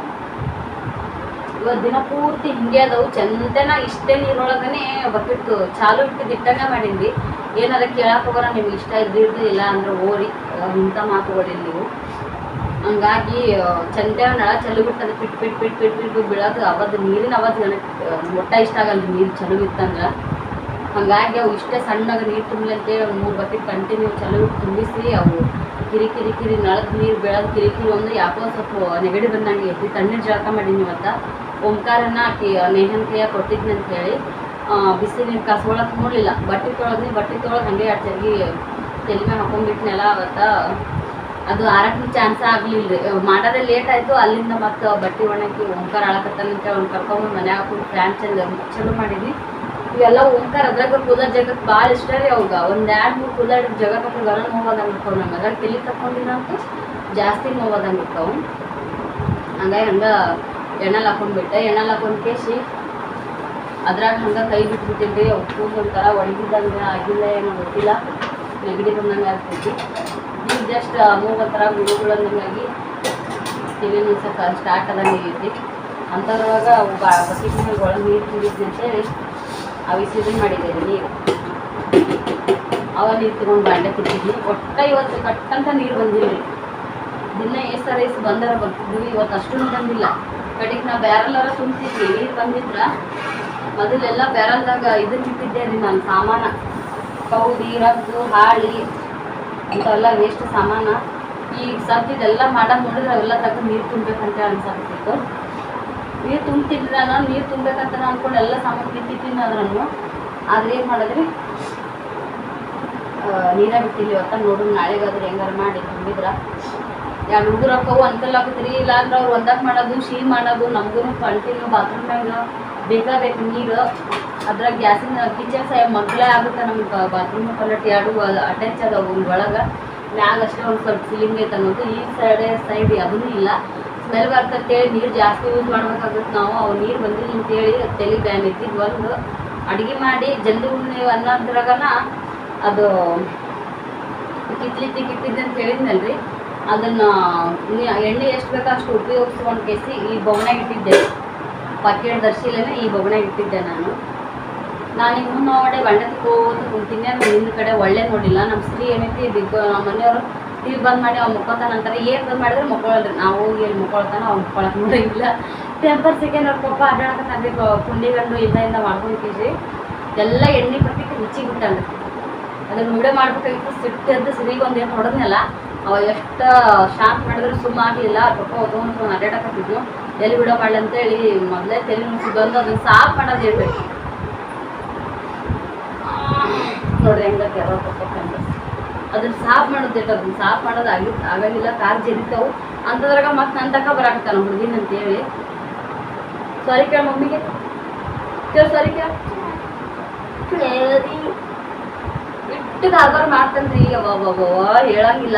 ಇವತ್ತು ದಿನ ಪೂರ್ತಿ ಹಿಂಗೆ ಅದಾವು, ಚಂದನ ಇಷ್ಟೇ ನೀರೊಳಗನೆ ಬಕೆಟ್ ಚಾಲು ಇಟ್ಟು ದಿಟ್ಟಂಗೆ ಮಾಡೀನಿ ಏನಾರ ಕೇಳಕ್ಕೆ ಹೋಗೋಣ ನಿಮ್ಗೆ ಇಷ್ಟ ಇದ್ದಿರ್ದು ಇಲ್ಲ ಅಂದ್ರೆ ಓರಿ ಇಂಥ ಮಾತುಗಳಿಲ್ಲ ನೀವು. ಹಂಗಾಗಿ ಚಂದ ನಳ ಚಲು ಅದು ಪಿಟ್ ಪಿಟ್ ಪಿಟ್ ಪಿಟ್ ಪಿಟ್ ಬೀಳೋದು ಅವತ್ತು ನೀರಿನ ಅವತ್ತು ನನಗೆ ಮೊಟ್ಟ ಇಷ್ಟ ಆಗಲ್ಲ ನೀರು ಚಲು ಇತ್ತಂದ್ರೆ ಹಾಗಾಗಿ ಅವು ಇಷ್ಟೇ ಸಣ್ಣಗೆ ನೀರು ತುಂಬಲಿ ಅಂತೇಳಿ ಮೂರು ಬಕೆಟ್ ಕಂಟಿನ್ಯೂ ಚಲು ಬಿಟ್ಟು ತುಂಬಿಸಿ ಅವು ಕಿರಿ ಕಿರಿ ಕಿರಿ ನಳದ ನೀರು ಬೆಳದ ಕಿರಿ ಕಿರಿ ಒಂದು ಯಾಕೋ ಸ್ವಲ್ಪ ನೆಗಡಿ ಬಂದಂಗೆ ಐತಿ ತಣ್ಣೀರು ಜಳಕ ಮಾಡೀನಿ ಇವತ್ತು. ಓಂಕಾರನ ಆಕಿ ನೇಹನ್ ಕೈಯ ಕೊಟ್ಟಿದ್ನಿ ಅಂತ ಹೇಳಿ. ಬಿಸಿ ನೀರು ಕಸ್ಕೊಳಕ್ಕೆ ನೋಡಲಿಲ್ಲ. ಬಟ್ಟೆ ತೊಳೆದ್ನಿ, ಬಟ್ಟೆ ತೊಳೆದು ಹಾಗೆ ಎರಡು ಚರ್ಗಿ ತಲೆ ಮೇಲೆ ಹಾಕೊಂಡ್ಬಿಟ್ನೆಲ್ಲ ಅವತ್ತು. ಅದು ಆರಕ್ಕೆ ಚಾನ್ಸ್ ಆಗಲಿಲ್ಲ. ರೀ ಮಾಡೋದೇ ಲೇಟ್ ಆಯಿತು, ಅಲ್ಲಿಂದ ಮತ್ತೆ ಬಟ್ಟೆ ಒಣಗಿ ಓಂಕಾರ ಆಳಕತ್ತಾನಂತ ಅವ್ನು ಕರ್ಕೊಂಡು ಮನ್ಯಾಗ ಹಾಕೊಂಡು ಫ್ಯಾನ್ ಚಂದ ಚಲೋ ಮಾಡಿದ್ವಿ ಇವೆಲ್ಲ ಓಂಕಾರ, ಅದ್ರಾಗ ಕೂದರ್ ಜಗಕ್ಕೆ ಭಾಳ ಇಷ್ಟ ರೀ ಅವಾಗ. ಒಂದು ಎರಡು, ಮೂರು ಕೂದರ್ ಜಗತ್ ಹಾಕಿ ಗರ ನೋವಾದಂಗೆ ಇರ್ತಾವೆ ನಂಗೆ ಅದ್ರಾಗ ತಲೆ ತಕೊಂಡಿನಂತೂ ಜಾಸ್ತಿ ನೋವಾದಂಗೆ ಇರ್ತಾವೆ. ಹಂಗಾಗಿ ಹಂಗ ಎಣ್ಣೆಲ್ ಹಾಕೊಂಡ್ಬಿಟ್ಟೆ ಎಣ್ಣೆಲ್ ಹಾಕೊಂಡು ಕೇಸಿ. ಅದ್ರಾಗ ಹಂಗ ಕೈ ಬಿಟ್ಬಿಟ್ಟಿದ್ರಿ ಅವು ಕೂದಲು ಒಂಥರ ಒಣಗಿದಂಗೆ ಆಗಿಲ್ಲ ಏನೋ ಗೊತ್ತಿಲ್ಲ. ನೆಗಡಿ ಬಂದಂಗೆ ಆಗ್ತೈತಿ. ಈಗ ಜಸ್ಟ್ ಮೂವತ್ತರ ಒಂಥರ ಗುಳುಗುಳಂದಂಗಾಗಿ ತಿಳಿ ನುಸಕ್ಕೆ ಸ್ಟಾರ್ಟ್ ಅದಂಗೈತಿ ಆಗೈತಿ. ಅಂಥದ್ರೊಳಗೆ ಬಾ ಬಕೆಟ್ ಮೇಲೆ ಒಳಗೆ ನೀರು ಕುಡಿದ್ವಿ ಅಂತೇಳಿ ಅವಿಸಿದು ಮಾಡಿದ್ದೇನೆ ನೀರು ಅವ ನೀರು ತಗೊಂಡು ಬಾಂಡೆ ಕುಟ್ಟಿದ್ವಿ. ಒಟ್ಟ ಇವತ್ತು ಕಟ್ಟಂತ ನೀರು ಬಂದಿಲ್ಲ ದಿನ ಎಷ್ಟು ರೈಸ್ ಬಂದಾರ ಬರ್ತಿದ್ವಿ ಇವತ್ತು ಅಷ್ಟು ಬಂದಿಲ್ಲ. ಕಡೆಗೆ ನಾವು ಬ್ಯಾರಲ್ಲಾರ ತುಂಬ್ತಿದ್ವಿ. ನೀರು ಬಂದಿದ್ರ ಮೊದಲೆಲ್ಲ ಬ್ಯಾರಲ್ದಾಗ ಇದನ್ನ ಇಟ್ಟಿದ್ದೆ ರೀ ನಾನು ಸಾಮಾನ. ಕೌದಿ ರದ್ದು ಹಾಳಿ ಅಂಥವೆಲ್ಲ ವೇಸ್ಟ್ ಸಾಮಾನ. ಈಗ ಸದ್ಯದೆಲ್ಲ ಮಾಡೋದು ನೋಡಿದ್ರೆ ಅವೆಲ್ಲ ತಗೊಂಡು ನೀರು ತುಂಬಬೇಕಂತ ಅನ್ಸಾಕತ್ತಿತ್ತು ನೀರು ತುಂಬ್ತಿದ್ರೆ ನಾನು ನೀರು ತುಂಬಬೇಕಂತ ಅಂದ್ಕೊಂಡು ಎಲ್ಲ ಸಾಮಾನು ಬಿತ್ತಿದ್ದೀನಿ ಅದರನ್ನು ಆದ್ರೆ ಏನು ಮಾಡಿದ್ರಿ ನೀರ ಬಿಟ್ಟಿಲ್ಲ ಇವತ್ತ, ನೋಡು, ನಾಳೆಗಾದ್ರೆ ಹೆಂಗಾರ ಮಾಡಿ ತುಂಬಿದ್ರ. ಎರಡು ಹುಡುಗರು ಹಾಕವು ಅನ್ಕಲ್ ಇಲ್ಲ ಅಂದ್ರೆ ಅವ್ರು ಒಂದಕ್ಕೆ ಮಾಡೋದು, ಶೀ ಮಾಡೋದು ನಮಗೂ ಕಂಟಿನ್ಯೂ ಬಾತ್ರೂಮ್ನಾಗ ಬೇಕಾಗಬೇಕು ನೀರು. ಅದ್ರಾಗ ಗ್ಯಾಸಿನ ಕಿಚನ್ ಸಹ ಮಗ್ಲೇ ಆಗುತ್ತೆ ನಮ್ಗೆ ಬಾತ್ರೂಮ್ ಪಲ್ಲಟ್ ಎರಡು ಅಟ್ಯಾಚ್ ಅದಾವು ಒಳಗೆ ಮ್ಯಾಗ ಅಷ್ಟೇ ಒಂದು ಸ್ವಲ್ಪ ಸೀಲಿಂಗ್ ಐತೆ ಅನ್ನೋದು. ಈ ಸೈಡ್ ಸೈಡ್ ಅದೂ ಇಲ್ಲ. ಸ್ಮೆಲ್ ಬರ್ತಂತೇಳಿ ನೀರು ಜಾಸ್ತಿ ಯೂಸ್ ಮಾಡ್ಬೇಕಾಗುತ್ತೆ ನಾವು. ಅವು ನೀರು ಬಂದಿಲ್ಲ ಅಂತೇಳಿ ತಲೆ ಬ್ಯಾನ್ ಇದ್ದಿದ್ದು ಒಂದು ಅಡುಗೆ ಮಾಡಿ ಜಲ್ದಿ ಉಣ್ಣೆ ಅನ್ನೋದ್ರಾಗನ ಅದು ಕಿತ್ಲಿ ಕಿತ್ತಿದ್ದೆ ಅಂತ ಹೇಳಿದ್ನಲ್ರಿ. ಅದನ್ನ ಎಣ್ಣೆ ಎಷ್ಟು ಬೇಕೋ ಅಷ್ಟು ಉಪಯೋಗಿಸ್ಕೊಂಡು ಕೇಸಿ ಈ ಬೊಗಣೆ ಇಟ್ಟಿದ್ದೆ. ಪಾಕೆಟ್ ದರ್ಶಿಲೇನೆ ಈ ಬೊಗಣೆ ಇಟ್ಟಿದ್ದೆ ನಾನು. ನಾನು ಇನ್ನು ನೋಡಿ ಬಂಡೆ ತಗೋತ ಕುಂತೀನಿ ಅಂದ್ರೆ ಹಿಂದ್ ಕಡೆ ಒಳ್ಳೆ ನೋಡಿಲ್ಲ. ನಮ್ಮ ಸ್ತ್ರೀ ಏನೈತಿ ಬಿಗ್ ನಮ್ಮ ಮನೆಯವರು ಟಿವಿ ಬಂದ್ ಮಾಡಿ ಅವ್ನು ಮುಕ್ಕೊತಾನ ಅಂತಾರೆ. ಏನು ಬಂದ್ ಮಾಡಿದ್ರೆ ಮುಕ್ಕೊಳ್ಳಲ್ರಿ ನಾವು ಹೋಗಿ ಎಲ್ಲಿ ಮುಕ್ಕೊಳ್ತಾನ, ಅವ್ನು ಮುಕ್ಕೊಳಕ್ ನೋಡಿಲ್ಲ ಟೆಂಪರ್ ಸೆಕೆಂಡ್ ಅವ್ರ ಪಪ್ಪ ಅಡ್ಡಾಡಕತ್ತಾನ್ರಿ ಕುಂಡಿ ಗಂಡು ಇಂದ ಇಂದ ಮಾಡ್ಕೊಂಡಿದ್ದೀವಿ ಎಲ್ಲ ಎಣ್ಣೆ ಪಟ್ಟಿಗೆ ರುಚಿ ಬಿಟ್ಟಂದ್ರೆ ಅದನ್ನ ವಿಡಿಯೋ ಮಾಡ್ಬೇಕಾಗಿತ್ತು. ಸಿಟ್ಟು ಎದ್ದು ಸಿರಿಗೆ ಒಂದು ಏನು ಹೊಡೆದ್ನಲ್ಲ, ಅವ ಎಷ್ಟು ಶಾಂತ ಮಾಡಿದ್ರು ಸುಮ್ಮ ಆಗಲಿಲ್ಲ. ಪಪ್ಪ ಹೋಗ್ಕೊಂಡು ಅಡ್ಡಾಡಕತ್ತಿದ್ವು ಎಲ್ಲಿ ವಿಡಿಯೋ ಮಾಡಲಿ ಅಂತೇಳಿ ಮೊದಲೇ ತಲೆ ಬಂದು ಅದನ್ನ ಸಾಫ್ ಮಾಡೋದು ಹೇಳ್ಬೇಕು. ನೋಡ್ರಿ ಹೆಂಗ ಪಪ್ಪ ಅದನ್ನ ಸಾಫ್ ಮಾಡೋದು ಇಟ್ಟು ಅದನ್ನ ಸಾಫ್ ಮಾಡೋದು ಆಗಿ ಆಗಂಗಿಲ್ಲ ಕಾರ್ ಜರಿತಾವು ಅಂಥದ್ರಾಗ ಮತ್ತೆ ನನ್ನ ತಕ ಬರಾಕತ್ತಾನ ಹುಡುಗಿನ ಅಂತೇಳಿ. ಸಾರಿ ಕೇಳ ಮಮ್ಮಿಗೆ. ಕೇಳ ಸಾರಿ ಕೇಳ. ಇಟ್ಟು ಕಾರ್ಬಾರ್ ಮಾಡ್ತಾನ್ರಿ. ಅವ ಹೇಳಂಗಿಲ್ಲ.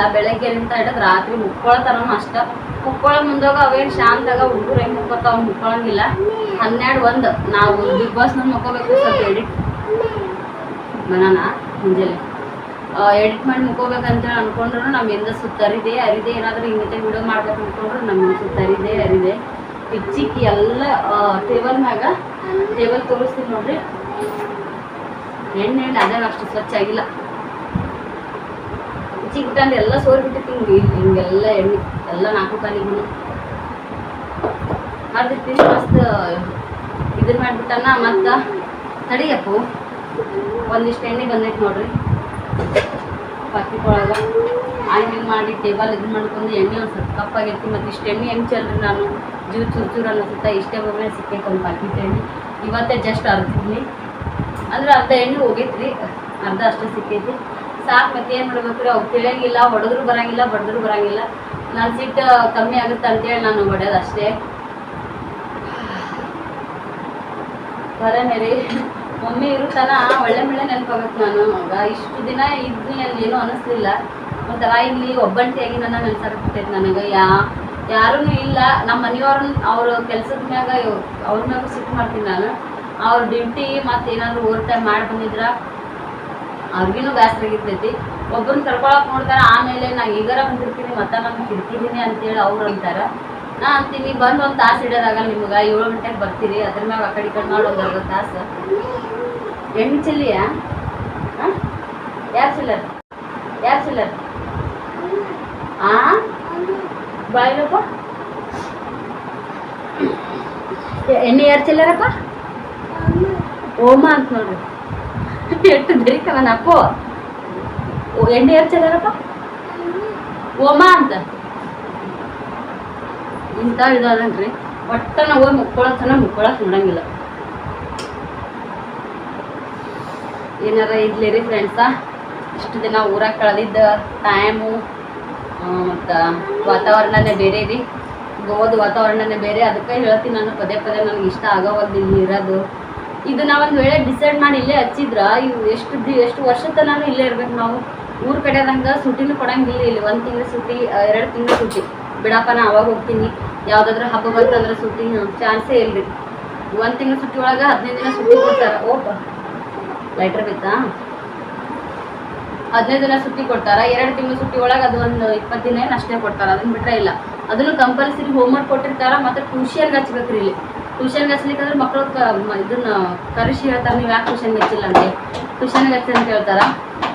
ಅಂತ ಹಿಡಿದು ರಾತ್ರಿ ಮುಕ್ಕೊಳತನ ಅಷ್ಟ. ಮುಕ್ಕೊಳ ಮುಂದಾಗ ಅವೇನು ಶಾಂತಾಗ ಹುಡುಗರು ಹೆಂಗ್ ಮುಕ್ಕೊತಾವ ಮುಕ್ಕೊಳಂಗಿಲ್ಲ. ಹನ್ನೆರಡು ಒಂದು. ನಾವು ಬಿಗ್ ಬಾಸ್ನ ಮುಕ್ಕೋಬೇಕು ಸ್ವಲ್ಪ ಎಡಿಟ್ ಬನಾನ ಮುಂಜಾನೆ. ಎಡಿಟ್ ಮಾಡಿ ಮುಕ್ಕೋಬೇಕಂತ ಅನ್ಕೊಂಡ್ರು ಹಿಂದೆ ಸುತ್ತರಿದೆ, ಅರಿದೆ, ಏನಾದರೂ ಹಿಂಗೆ ವಿಡಿಯೋ ಮಾಡ್ಬೇಕು ಅನ್ಕೊಂಡ್ರು ನಮ್ಮ ಸುತ್ತರಿದೆ, ಅರಿದೆ. ಇಚ್ಚಿಕ್ಕಿ ಎಲ್ಲ ಟೇಬಲ್ ಮ್ಯಾಗ ಟೇಬಲ್ ತೋರಿಸ್ತೀನಿ ನೋಡ್ರಿ. ಎಣ್ಣೆ ಎಣ್ಣೆ ಅದೇ ಅಷ್ಟು ಸ್ವಚ್ಛ ಆಗಿಲ್ಲ. ಚಿಕ್ಕಂದು ಎಲ್ಲ ಸೋರ್ಬಿಟ್ಟಿತ್ತು ಹಿಂಗೆ ಹಿಂಗೆಲ್ಲ ಎಣ್ಣೆ, ಎಲ್ಲ ನಾಲ್ಕು ಕಾಲಿಗೂ ಮಾಡ್ತಿರ್ತೀನಿ ಮಸ್ತ್ ಇದನ್ನ ಮಾಡಿಬಿಟ್ಟನ ಮತ್ತು ತಡಿಯಪ್ಪು. ಒಂದಿಷ್ಟು ಎಣ್ಣೆ ಬಂದೈತೆ ನೋಡ್ರಿ. ಪಾಕಿಟ್ ಒಳಗೆ ಆಯಿಲ್ ಮಾಡಿ ಟೇಬಲ್ ಇದು ಮಾಡ್ಕೊಂಡು ಎಣ್ಣೆ ಒಂದು ಸ್ವಲ್ಪ ಕಪ್ಪಾಗಿರ್ತೀನಿ. ಮತ್ತು ಇಷ್ಟು ಎಣ್ಣೆ ಹೆಂಗೆ ಚೆಲ್ರಿ ನಾನು? ಜೀವ ಚೂರು ಚೂರು ಅನ್ನಿಸುತ್ತೆ ಇಷ್ಟೇ ಬಗ್ಗೆ ಸಿಕ್ಕೈತೆ ಒಂದು ಪಾಕಿಟ್ ಎಣ್ಣೆ ಇವತ್ತೇ ಜಸ್ಟ್ ಅರ್ಧಿದ್ನಿ ಅಂದ್ರೆ ಅರ್ಧ ಎಣ್ಣೆ ಹೋಗೈತ್ರಿ. ಅರ್ಧ ಅಷ್ಟೇ ಸಿಕ್ಕೈತಿ. ಸಾಕು ಮತ್ತೆ ಏನು ಮಾಡ್ಬೇಕು ರೀ? ಅವ್ರು ತಿಳಿಯಂಗಿಲ್ಲ, ಹೊಡೆದ್ರು ಬರಂಗಿಲ್ಲ, ಬಡಿದ್ರು ಬರಂಗಿಲ್ಲ. ನಾನು ಸಿಟ್ಟು ಕಮ್ಮಿ ಆಗುತ್ತೆ ಅಂತೇಳಿ ನಾನು ಹೊಡೆಯೋದು ಅಷ್ಟೇ. ಬರೇನೆ ರೀ ಮಮ್ಮಿ ಇರುತ್ತಾನ ಒಳ್ಳೆ ಮಳೆ ನೆನಪಾಗತ್ತೆ ನಾನು. ಅವಾಗ ಇಷ್ಟು ದಿನ ಇದ್ನಿ ಅಲ್ಲಿ ಏನೂ ಅನಿಸ್ಲಿಲ್ಲ. ಒಂಥರ ಇಲ್ಲಿ ಒಬ್ಬಂಟಿಯಾಗಿ ನನ್ನ ನೆನ್ಸಾಕತ್ತೈತೆ ನನಗೆ. ಯಾ, ಯಾರೂ ಇಲ್ಲ. ನಮ್ಮ ಮನೆಯವ್ರನ್ನ ಅವ್ರ ಕೆಲಸದ ಮ್ಯಾಗ ಅವ್ರ ಮ್ಯಾಗ ಸಿಟ್ಟು ಮಾಡ್ತೀನಿ ನಾನು. ಅವ್ರ ಡ್ಯೂಟಿ ಮತ್ತು ಏನಾದರೂ ಓವರ್ ಟೈಮ್ ಮಾಡಿ ಬಂದಿದ್ರ, ಅವ್ರಿಗಿನೂ ಆಗಿರ್ತೈತಿ. ಒಬ್ಬರನ್ನ ಕರ್ಕೊಳಕ್ ನೋಡ್ತಾರ, ಆಮೇಲೆ ನಾ ಈಗಾರ ಬಂದಿರ್ತೀನಿ, ಮತ್ತೆ ನಾನು ಹಿಡ್ತಿದ್ದೀನಿ ಅಂತೇಳಿ ಅವ್ರು ಅಂತಾರ. ನಾ ಅಂತೀನಿ, ಬಂದು ಒಂದು ತಾಸು ಇಡೋದಾಗಲ್ಲ ನಿಮ್ಗೆ, ಏಳು ಗಂಟೆಗೆ ಬರ್ತೀರಿ, ಅದ್ರ ಮ್ಯಾಗ ಆ ಕಡೆ ಕಡೆ ಮಾಡಿ ಒಂದು ಅರ್ಧ ತಾಸು. ಎಣ್ಣೆ ಚೆಲ್ಲಿಯಾ? ಹಾಂ ಯಾರು ಚಿಲ್ಲರ್? ಯಾರು ಚಿಲ್ಲರ್? ಆ? ಬಾಯಿಲಪ್ಪ ಎಣ್ಣೆ ಯಾರು ಚಿಲ್ಲರಪ್ಪ? ಓಮ ಅಂತ ನೋಡ್ರಿ ಎಷ್ಟು ಬೆರಿಕವನ ಅಪ್ಪು ಓ, ಎಣ್ಣೆ ಯಾರು ಚೆಲ್ಲಾರಪ್ಪ? ಓಮ ಅಂತ. ಇಂಥ ಇದಾದನ್ರಿ ಒಟ್ಟ ನಾವು ಹೋಗಿ ಮುಕ್ಕೊಳತನ ಮುಕ್ಕೊಳಕ್ ನೋಡಂಗಿಲ್ಲ. ಏನಾರ ಇರ್ಲಿ ರೀ ಫ್ರೆಂಡ್ಸ ಇಷ್ಟು ದಿನ ಊರಾಗ ಕಳೆದಿದ್ದ ಟೈಮು ಮತ್ತು ವಾತಾವರಣನೇ ಬೇರೆ ರೀ. ಗೋವಾದ ವಾತಾವರಣನೇ ಬೇರೆ. ಅದಕ್ಕೆ ಹೇಳ್ತೀನಿ ನಾನು ಪದೇ ಪದೇ ನನಗೆ ಇಷ್ಟ ಆಗೋವಲ್ದು ಇಲ್ಲಿ ಇರೋದು. ಇದು ನಾವೊಂದು ವೇಳೆ ಡಿಸೈಡ್ ಮಾಡಿ ಇಲ್ಲೇ ಹಚ್ಚಿದ್ರ, ಇವು ಎಷ್ಟು ದಿ, ಎಷ್ಟು ವರ್ಷದ ತನಕ ಇಲ್ಲೇ ಇರ್ಬೇಕು ನಾವು. ಊರ ಕಡೆದಂಗ ಸುಟಿನೂ ಕೊಡಂಗಿಲ್ಲ ಇಲ್ಲಿ. ಒಂದು ತಿಂಗಳ ಸುಟಿ ಎರಡು ತಿಂಗಳ ಸುಟಿ ಬಿಡಪ್ಪ ನಾ ಅವಾಗ ಹೋಗ್ತೀನಿ. ಯಾವುದಾದ್ರೂ ಹಬ್ಬ ಬಂತಂದ್ರೆ ಸುಟಿ ಚಾನ್ಸೇ ಇಲ್ರಿ. ಒಂದು ತಿಂಗಳ ಸುಟ್ಟಿ ಒಳಗೆ ಹದಿನೈದು ದಿನ ಸುಟ್ಟಿ ಕೊಡ್ತಾರೆ. ಓಪ ಲೈಟ್ರ್ ಬಿತ್ತಾ ಹದಿನೈದು ದಿನ ಸುತ್ತಿ ಕೊಡ್ತಾರ? ಎರಡು ತಿಂಗಳು ಸುತ್ತಿ ಒಳಗೆ ಅದು ಒಂದು ಇಪ್ಪತ್ತು ದಿನ ಏನು ಅಷ್ಟೇ ಕೊಡ್ತಾರ? ಅದನ್ನ ಬಿಟ್ರೆ ಇಲ್ಲ. ಅದನ್ನು ಕಂಪಲ್ಸರಿ ಹೋಮ್ವರ್ಕ್ ಕೊಟ್ಟಿರ್ತಾರ? ಮತ್ತು ಟ್ಯೂಷನ್ಗೆ ಹಚ್ಬೇಕ್ರಿ ಇಲ್ಲಿ. ಟ್ಯೂಷನ್ಗೆ ಹಚ್ಲಿಕ್ಕಂದ್ರೆ ಮಕ್ಕಳು ಕ ಇದನ್ನ ಕರೆಸಿ ಹೇಳ್ತಾರೆ. ನೀವು ಯಾಕೆ ಟ್ಯೂಷನ್ಗೆ ಹಚ್ಚಿಲ್ಲ ಅಂತ ಟ್ಯೂಷನ್ಗೆ ಹಚ್ಚಿ ಅಂತ ಹೇಳ್ತಾರ?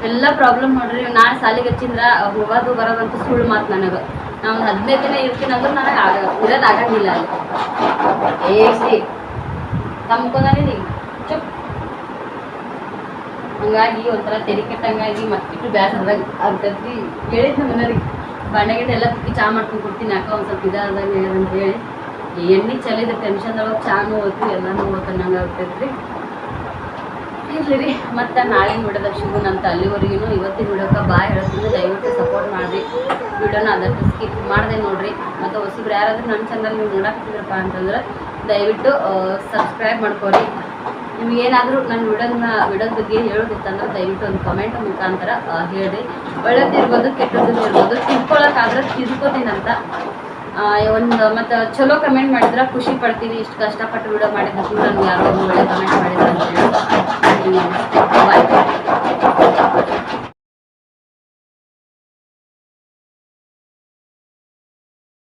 ಎಲ್ಲ ಪ್ರಾಬ್ಲಮ್ ನೋಡ್ರಿ. ನಾಳೆ ಸಾಲಿಗೆ ಹಚ್ಚಿದ್ರ, ಹೋಗೋದು ಬರೋದಂತ ಸುಳ್ಳು ಮಾತು ನನಗೆ. ನಾವು ಹದಿನೈದು ದಿನ ಇರ್ತೀನಿ ಅಂದ್ರೆ ನನಗೆ ಆಗ, ಇರೋದು ಆಗಂಗಿಲ್ಲ ಅಲ್ಲಿ. ಏಸಿ ತಮ್ಕೊಂಡಿ ಹಂಗಾಗಿ ಒಂಥರ ತೆರಿ ಕೆಟ್ಟಂಗಾಗಿ ಮತ್ತಿಟ್ಟು ಬ್ಯಾಸದಾಗ ಆಗ್ತೈತಿ ಹೇಳಿದ್ನ ಮನೆಯವ್ರಿಗೆ ಬಾಂಡೆ ಗಿಡ ಎಲ್ಲ ಚಾ ಮಾಡ್ಕೊಂಡು ಕೊಡ್ತೀನಿ ಅಕ್ಕ ಒಂದು ಸ್ವಲ್ಪ ಇದಾದಾಗ ಅಂತ ಹೇಳಿ. ಎಣ್ಣೆ ಚಲಿದ ಟೆನ್ಷನ್ದೊಳಗೆ ಚಾನು ಓದ್ತು ಎಲ್ಲನೂ ಓದ್ತಾನಂಗೆ ಆಗ್ತೈತ್ರಿ. ಇರಲಿ ರೀ, ಮತ್ತು ನಾಳೆ ಬಿಡೋದ ಶುಭ ನನ್ನ ಅಲ್ಲಿವರೆಗೂ ಇವತ್ತಿನ ಬಿಡೋಕೆ ಬಾಯ್ ಹೇಳ್ತೀನಿ, ದಯವಿಟ್ಟು ಸಪೋರ್ಟ್ ಮಾಡಿರಿ. ವಿಡಿಯೋನ ಅದಕ್ಕೆ ಸ್ಕಿಪ್ ಮಾಡಿದೆ ನೋಡಿರಿ. ಮತ್ತು ಹೊಸಬ್ರು ಯಾರಾದರೂ ನನ್ನ ಚಾನಲ್ ನೀವು ನೋಡಕ್ತಿದ್ರಪ್ಪ ಅಂತಂದ್ರೆ ದಯವಿಟ್ಟು ಸಬ್ಸ್ಕ್ರೈಬ್ ಮಾಡ್ಕೊರಿ. ನಿಮಗೇನಾದರೂ ನನ್ನ ವಿಡನ್ನ ವಿಡೋದ ಬಗ್ಗೆ ಹೇಳೋದಿತ್ತಂದ್ರೆ ದಯವಿಟ್ಟು ಒಂದು ಕಮೆಂಟ್ ಮುಖಾಂತರ ಹೇಳಿ ಒಳ್ಳೆದಿರ್ಬೋದು ಕೆಟ್ಟದ್ದು ಇರ್ಬೋದು. ತಿಳ್ಕೊಳಕ್ಕಾದ್ರೆ ತಿಳ್ಕೊತೀನಂತ ಒಂದು ಮತ್ತು ಚಲೋ ಕಮೆಂಟ್ ಮಾಡಿದ್ರೆ ಖುಷಿ ಪಡ್ತೀನಿ ಇಷ್ಟು ಕಷ್ಟಪಟ್ಟು ವಿಡಿಯೋ ಮಾಡಿದ್ದಕ್ಕೂ ನನ್ಗೆ ಯಾರೋ ಒಂದು ಒಳ್ಳೆ ಕಮೆಂಟ್ ಮಾಡಿದ್ರೆ ಅಂತ ಹೇಳಿ.